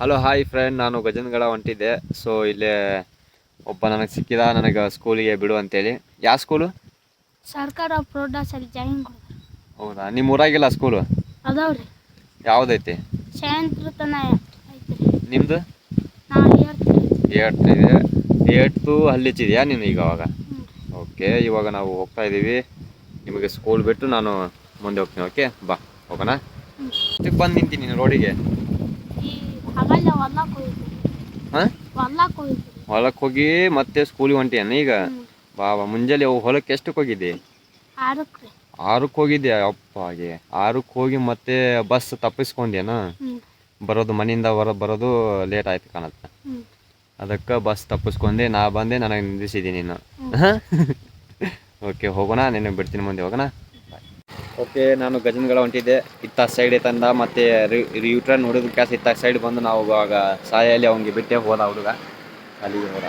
Hello hi friend ನಾನು ಗಜನ್ಗಡ ಹೊಂಟಿದ್ದೆ. So ಇಲ್ಲೇ ಒಬ್ಬ ನನಗೆ ಸಿಕ್ಕಿದ ನನಗೆ ಸ್ಕೂಲಿಗೆ ಬಿಡು ಅಂತೇಳಿ. ಯಾವ ಸ್ಕೂಲು? ಸರ್ಕಾರ ಪ್ರೌಢಶಾಲೆ ಜಾಯಿನ್ ಹೌದಾ? ನಿಮ್ಮ ಊರಾಗಿಲ್ಲ ಸ್ಕೂಲು? ಅದಾವ್ರಿ. ಯಾವುದೈತಿ? ನಿಮ್ದು? ನಿಮ್ಮದು ಏಟ್ ಇದೆ. ಏಟ್ತು ಹಲ್ಲಿಚ್ಚಿದೆಯಾ ನೀನು ಈಗ ಅವಾಗ? ಓಕೆ ಇವಾಗ ನಾವು ಹೋಗ್ತಾ ಇದ್ದೀವಿ. ನಿಮಗೆ ಸ್ಕೂಲ್ ಬಿಟ್ಟು ನಾನು ಮುಂದೆ ಹೋಗ್ತೀನಿ ಓಕೆ ಬಾ ಹೋಗೋಣ. ಬಂದು ನಿಂತೀನಿ ರೋಡಿಗೆ. ಹೊಲಕ್ಕೆ ಹೋಗಿ. ಮತ್ತೆ ಸ್ಕೂಲಿಗೆ ಹೊಂಟಿಯನ್ನ ಈಗ? ಬಾಬಾ ಬಾ ಬಾ ಮುಂಜಾನೆ ಹೊಲಕ್ಕೆ ಎಷ್ಟಕ್ಕೆ ಹೋಗಿದ್ದೆ ಆರಕ್ಕೆ ಹೋಗಿದ್ದೆ ಅಪ್ಪಾಗೆ ಆರಕ್ಕೆ ಹೋಗಿ. ಮತ್ತೆ ಬಸ್ ತಪ್ಪಿಸ್ಕೊಂಡೇನ ಬರೋದು ಮನೆಯಿಂದ ಹೊರ ಬರೋದು ಲೇಟ್ ಆಯ್ತು ಕಾಣತ್ತೆ. ಅದಕ್ಕ ಅದಕ್ಕೆ ಬಸ್ ತಪ್ಪಿಸ್ಕೊಂಡೆ ನಾ ಬಂದೆ ನನಗೆ ನಿಂದಿಸಿದ್ದೀನಿ ನೀನು. ಓಕೆ ಹೋಗೋಣ ನಿನ್ನ ಬಿಡ್ತೀನಿ ಮುಂದೆ ಹೋಗೋಣ? ಓಕೆ ನಾನು ಗಜನ್ಗಳ ಹೊಂಟಿದ್ದೆ. ಇತ್ತ ಸೈಡ್ ತಂದ ಮತ್ತೆ ರಿಯೂಟ್ರನ್ ಹುಡುಗ ಕ್ಯಾಸ್ ಇತ್ತ ಸೈಡ್ ಬಂದು ನಾವು ಇವಾಗ ಸಾಯಲ್ಲಿ ಅವನಿಗೆ ಬಿಟ್ಟೆ ಹೋದ ಹುಡುಗ ಅಲ್ಲಿಗೆ ಹೋದ.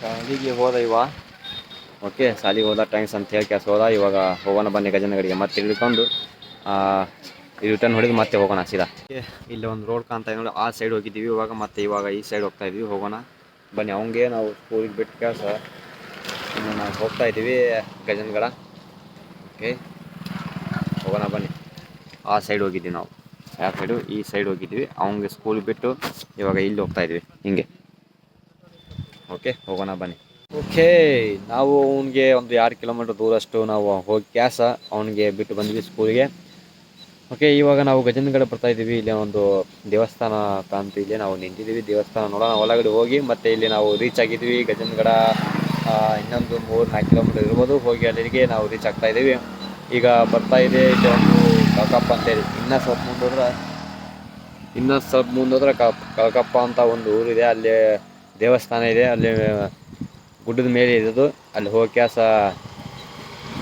ಶಾಲಿಗೆ ಹೋದ ಇವ? ಓಕೆ ಸಾಲಿಗೆ ಹೋದ ಟೈಮ್ಸ್ ಅಂತ ಹೇಳಿ ಕ್ಯಾಸ್ ಹೋದ. ಇವಾಗ ಹೋಗೋಣ ಬನ್ನಿ ಗಜನಗಡಿಗೆ ಮತ್ತೆ ಇಳ್ಕೊಂಡು ರಿಟರ್ನ್ ಹೊಡೆದು ಮತ್ತೆ ಹೋಗೋಣ ಸೀದಾ. ಇಲ್ಲಿ ಒಂದು ರೋಡ್ ಕಾಣ್ತಾ ನೋಡಿ ಆ ಸೈಡ್ ಹೋಗಿದ್ದೀವಿ ಇವಾಗ ಮತ್ತೆ ಇವಾಗ ಈ ಸೈಡ್ ಹೋಗ್ತಾ ಇದ್ವಿ ಹೋಗೋಣ. ಬನ್ನಿ ಅವಂಗೆ ನಾವು ಸ್ಕೂಲಿಗೆ ಬಿಟ್ಟು ಕೆಲಸ. ಇನ್ನು ನಾವು ಹೋಗ್ತಾ ಇದ್ದೀವಿ ಗಜನ್ಗಡ. ಓಕೆ. ಹೋಗೋಣ ಬನ್ನಿ. ಆ ಸೈಡ್ ಹೋಗಿದ್ದೀವಿ ನಾವು. ಯಾವ ಸೈಡು ಈ ಸೈಡ್ ಹೋಗಿದ್ದೀವಿ ಅವಂಗೆ ಸ್ಕೂಲ್ ಬಿಟ್ಟು ಇವಾಗ ಇಲ್ಲಿ ಹೋಗ್ತಾ ಇದ್ವಿ ಹಿಂಗೆ. ಓಕೆ ಹೋಗೋಣ ಬನ್ನಿ. ಓಕೆ ನಾವು ಅವನಿಗೆ ಒಂದು ಎರಡು ಕಿಲೋಮೀಟ್ರ್ ದೂರಷ್ಟು ನಾವು ಹೋಗಿ ಕ್ಯಾಸ ಅವನಿಗೆ ಬಿಟ್ಟು ಬಂದ್ವಿ ಸ್ಕೂಲಿಗೆ ಓಕೆ ಇವಾಗ ನಾವು ಗಜನಗಡ ಬರ್ತಾ ಇದ್ದೀವಿ. ಇಲ್ಲಿ ಒಂದು ದೇವಸ್ಥಾನ ಅಂತ ಇಲ್ಲಿ ನಾವು ನಿಂತಿದ್ದೀವಿ ದೇವಸ್ಥಾನ. ನೋಡೋಣ ಒಳಗಡೆ ಹೋಗಿ ಮತ್ತೆ ಇಲ್ಲಿ ನಾವು ರೀಚ್ ಆಗಿದ್ದೀವಿ ಗಜನಗಡ ಆ, ಇನ್ನೊಂದು ಮೂರು, ನಾಲ್ಕು ಕಿಲೋಮೀಟರ್ ಇರ್ಬೋದು. ಹೋಗಿ ಅಲ್ಲಿಗೆ ನಾವು ರೀಚ್ ಆಗ್ತಾ ಇದ್ದೀವಿ. ಈಗ ಬರ್ತಾ ಇದೆ ಇದೊಂದು ಕಳಕಪ್ಪ ಅಂತೇಳಿ ಇನ್ನೂ ಸ್ವಲ್ಪ ಮುಂದೋದ್ರೆ ಇನ್ನೂ ಸ್ವಲ್ಪ ಮುಂದೋದ್ರೆ ಕಳಕಪ್ಪ ಅಂತ ಒಂದು ಊರಿದೆ. ಅಲ್ಲಿ ದೇವಸ್ಥಾನ ಇದೆ. ಅಲ್ಲಿ ಗುಡ್ಡದ ಮೇಲೆ ಇರೋದು. ಅಲ್ಲಿ ಹೋಗಿ ಕ್ಯಾಸ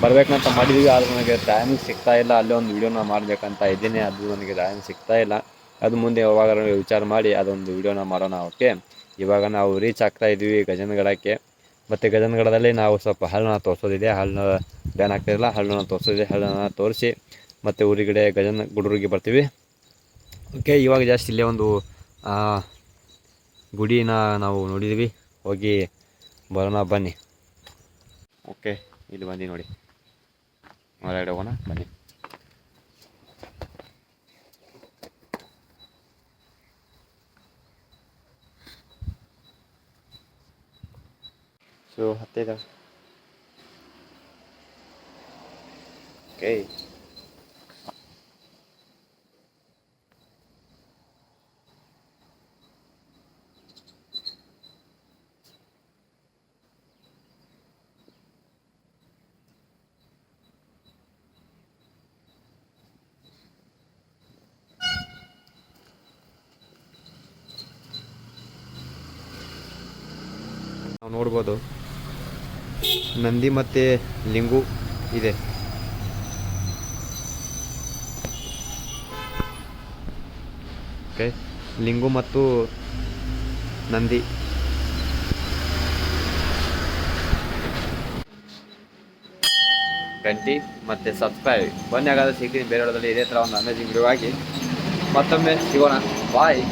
ಬರ್ಬೇಕಂತ ಮಾಡಿದ್ವಿ. ಆದರೆ ನನಗೆ ಟೈಮ್ ಸಿಗ್ತಾ ಇಲ್ಲ. ಅಲ್ಲಿ ಒಂದು ವೀಡಿಯೋನ ಮಾಡಬೇಕಂತ ಇದ್ದೀನಿ. ಅದು ನನಗೆ ಟೈಮ್ ಸಿಗ್ತಾ ಇಲ್ಲ. ಅದು ಮುಂದೆ ಯಾವಾಗ ವಿಚಾರ ಮಾಡಿ ಅದೊಂದು ವೀಡಿಯೋನ ಮಾಡೋಣ ಓಕೆ ಇವಾಗ ನಾವು ರೀಚ್ ಆಗ್ತಾ ಇದ್ವಿ ಗಜನಗಡಕ್ಕೆ. ಮತ್ತು ಗಜನಗಡದಲ್ಲಿ ನಾವು ಸ್ವಲ್ಪ ಹಳ್ಳನ ತೋರಿಸೋದಿದೆ. ಹಳ್ಳನ ಬ್ಯಾನ್ ಆಗ್ತಿರಲ್ಲ ಹಳ್ಳನ ತೋರಿಸೋದಿದೆ. ಹಳ್ಳನ ತೋರಿಸಿ ಮತ್ತು ಊರಿಗಡೆ ಗಜನ ಗುಡ್ರಿಗೆ ಬರ್ತೀವಿ. ಓಕೆ, ಇವಾಗ ಜಾಸ್ತಿ ಇಲ್ಲೇ ಒಂದು ಗುಡಿನ ನಾವು ನೋಡಿದ್ವಿ. ಹೋಗಿ ಬರೋಣ, ಬನ್ನಿ. ಓಕೆ, ಇಲ್ಲಿ ಬಂದು ನೋಡಿ. ಹೊರಗಡೆ ಹೋಗೋಣ, ಬನ್ನಿ. ಸೊ ಹತ್ತಿದ ಓಕೆ ನಾವು ನೋಡ್ಬೋದು ನಂದಿ ಮತ್ತೆ ಲಿಂಗು ಇದೆ. ಲಿಂಗು ಮತ್ತು ನಂದಿ. ಗಂಟಿ ಮತ್ತೆ ಸಬ್ಸ್ಕ್ರೈಬ್ ಬನ್ನಿ ಹಾಗಾದ್ರೆ ಸಿಗ್ತೀನಿ. ಬೇರೆ ಇದೇ ಥರ ಒಂದು ಅಮೇಜಿಂಗ್ ವಿಡಿಯೋ ಆಗಿ. ಮತ್ತೊಮ್ಮೆ ಸಿಗೋಣ. ಬಾಯ್